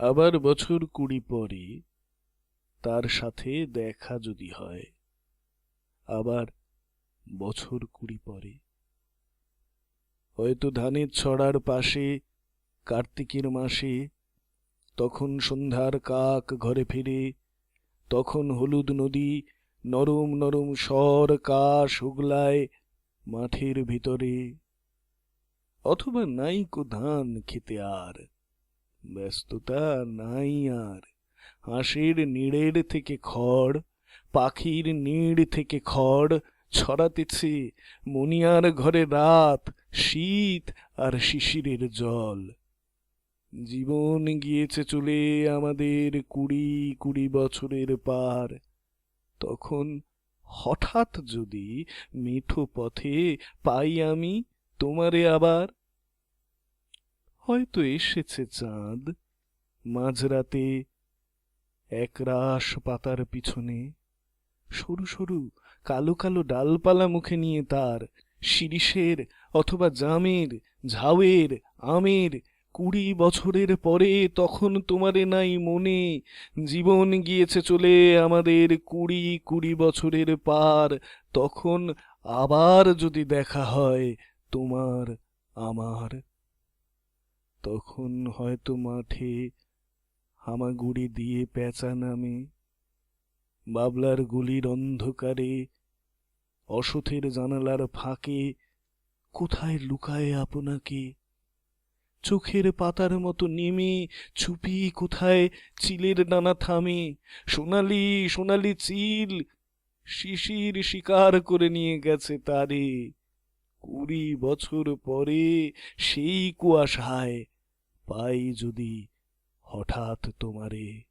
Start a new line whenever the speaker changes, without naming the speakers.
আবার বছর কুড়ি পরে তার সাথে দেখা যদি হয়, আবার বছর কুড়ি পরে। হয়তো ধানের ছড়ার পাশে কার্তিকের মাসে তখন সন্ধ্যার কাক ঘরে ফিরে, তখন হলুদ নদী নরম নরম স্বর কাশ হুগলায় মাঠের ভিতরে, অথবা নাইকো ধান খেতে আর ব্যস্ততা নাই আর। হাঁসের নিড়ের থেকে খড়, পাখির নিড় থেকে খড় ছড়াতেছে মনিয়ার ঘরে রাত, শীত আর শিশিরের জল। জীবন গিয়েছে চলে আমাদের কুড়ি কুড়ি বছরের পার। তখন হঠাৎ যদি মেঠো পথে পাই আমি তোমারে আবার হয়তো এসেছে চাঁদ মাঝরাতে একরাশ পাতার পিছনে। সরু সরু কালো কালো ডালপালা মুখে নিয়ে তার শিরিষের অথবা জামের, ঝাউয়ের, আমের কুড়ি বছরের পরে তখন তোমারে নাই মনে। জীবন গিয়েছে চলে আমাদের কুড়ি কুড়ি বছরের পার। তখন আবার যদি দেখা হয় তোমার, আমার। তখন হয়তো মাঠে হামাগুড়ি দিয়ে পেঁচা নামে বাবলার গুলির অন্ধকারে, অসথের জানালার ফাঁকে কোথায় লুকায় আপনাকে? চোখের পাতার মতো নেমে ছুপি কোথায় চিলের ডানা থামে? সোনালি সোনালি চিল শিশির শিকার করে নিয়ে গেছে তারে। কুড়ি বছর পরে সেই কুয়াশায় পাই যদি হঠাৎ তোমারে